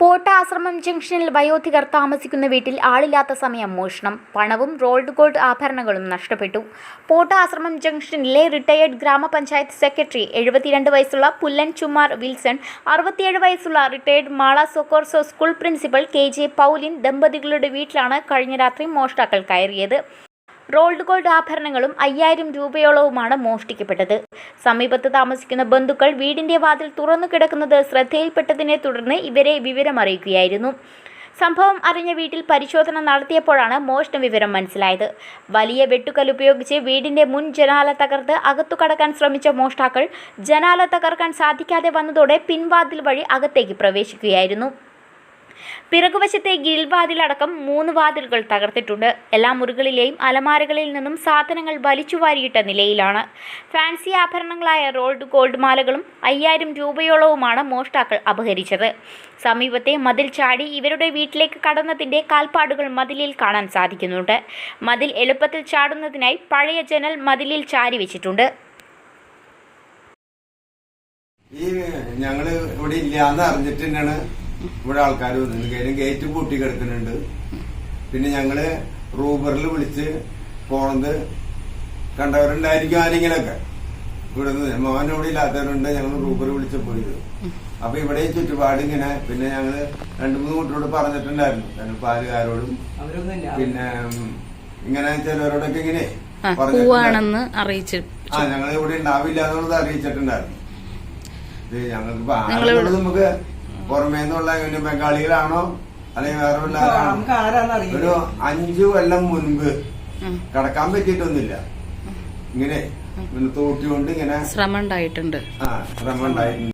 പോട്ട ആശ്രമം ജംഗ്ഷനിൽ വയോധികർ താമസിക്കുന്ന വീട്ടിൽ ആളില്ലാത്ത സമയം മോഷണം. പണവും റോൾഡ് ഗോൾഡ് ആഭരണങ്ങളും നഷ്ടപ്പെട്ടു. പോട്ട ആശ്രമം ജംഗ്ഷനിലെ റിട്ടയേർഡ് ഗ്രാമപഞ്ചായത്ത് സെക്രട്ടറി എഴുപത്തിരണ്ട് വയസ്സുള്ള പുല്ലൻ ചുമാർ വിൽസൺ അറുപത്തിയേഴ് വയസ്സുള്ള retired Mala Socorro school principal K J Pauline ദമ്പതികളുടെ വീട്ടിലാണ് കഴിഞ്ഞ രാത്രി മോഷ്ടാക്കൾ കയറിയത്. റോൾഡ് ഗോൾഡ് ആഭരണങ്ങളും അയ്യായിരം രൂപയോളവുമാണ് മോഷ്ടിക്കപ്പെട്ടത്. സമീപത്ത് താമസിക്കുന്ന ബന്ധുക്കൾ വീടിന്റെ വാതിൽ തുറന്നു കിടക്കുന്നത് ശ്രദ്ധയിൽപ്പെട്ടതിനെ തുടർന്ന് ഇവരെ വിവരമറിയിക്കുകയായിരുന്നു. സംഭവം അറിഞ്ഞ വീട്ടിൽ പരിശോധന നടത്തിയപ്പോഴാണ് മോഷണ വിവരം മനസ്സിലായത്. വലിയ വെട്ടുകൽ ഉപയോഗിച്ച് വീടിന്റെ മുൻ ജനാല തകർത്ത് അകത്തു കടക്കാൻ ശ്രമിച്ച മോഷ്ടാക്കൾ ജനാല തകർക്കാൻ സാധിക്കാതെ വന്നതോടെ പിൻവാതിൽ വഴി അകത്തേക്ക് പ്രവേശിക്കുകയായിരുന്നു. പിറകുവശത്തെ ഗിൽവാതിലടക്കം മൂന്ന് വാതിലുകൾ തകർത്തിട്ടുണ്ട്. എല്ലാ മുറികളിലെയും അലമാരകളിൽ നിന്നും സാധനങ്ങൾ വലിച്ചുവാരിയിട്ട നിലയിലാണ്. ഫാൻസി ആഭരണങ്ങളായ റോൾഡ് ഗോൾഡ് മാലകളും അയ്യായിരം രൂപയോളവുമാണ് മോഷ്ടാക്കൾ അപഹരിച്ചത്. സമീപത്തെ മതിൽ ചാടി ഇവരുടെ വീട്ടിലേക്ക് കടന്നതിന്റെ കാൽപ്പാടുകൾ മതിലിൽ കാണാൻ സാധിക്കുന്നുണ്ട്. മതിൽ എളുപ്പത്തിൽ ചാടുന്നതിനായി പഴയ ജനൽ മതിലിൽ ചാരി വെച്ചിട്ടുണ്ട്. ഈ ഞങ്ങൾ ഇവിടെ ഇല്ലാന്ന് അറിഞ്ഞിട്ട് തന്നെയാണ് ഇവിടെ ആൾക്കാർ വന്നത് കാര്യം ഗേറ്റ് പൂട്ടി കിടക്കുന്നുണ്ട്. പിന്നെ ഞങ്ങൾ റൂബറിൽ വിളിച്ച് പോണത് കണ്ടവരുണ്ടായിരിക്കും ആരെങ്കിലൊക്കെ. ഇവിടെ നിന്ന് ഇവിടെ ഇല്ലാത്തവരുണ്ട് ഞങ്ങൾ റൂബർ വിളിച്ച് പോയത്. അപ്പൊ ഇവിടെ ചുറ്റുപാട് ഇങ്ങനെ പിന്നെ ഞങ്ങൾ രണ്ടു മൂന്ന് കുട്ടിയോട് പറഞ്ഞിട്ടുണ്ടായിരുന്നു. കാരണം പാലുകാരോടും അവരൊന്നുമില്ല. പിന്നെ ഇങ്ങനെ ചിലവരോടൊക്കെ ഇങ്ങനെ. പോവാണെന്ന് അറിയിച്ചു ആ ഞങ്ങൾ ഇവിടെ ഉണ്ടാവില്ല എന്നുള്ളത് അറിയിച്ചിട്ടുണ്ടായിരുന്നു. ഇത് ഞങ്ങൾക്ക് നമുക്ക് പുറമേ നിന്നുള്ള ഇങ്ങനെ ബംഗാളികളാണോ? അല്ലെങ്കിൽ വേറെ വല്ല ഒരു അഞ്ചു കൊല്ലം മുൻപ്. കടക്കാൻ പറ്റിയിട്ടൊന്നുമില്ല. ഇങ്ങനെ ഇങ്ങനെ തോട്ടി കൊണ്ട് ഇങ്ങനെ ശ്രമം ഉണ്ടായിട്ടുണ്ട്. ആ ശ്രമം ഉണ്ടായിട്ടുണ്ട്.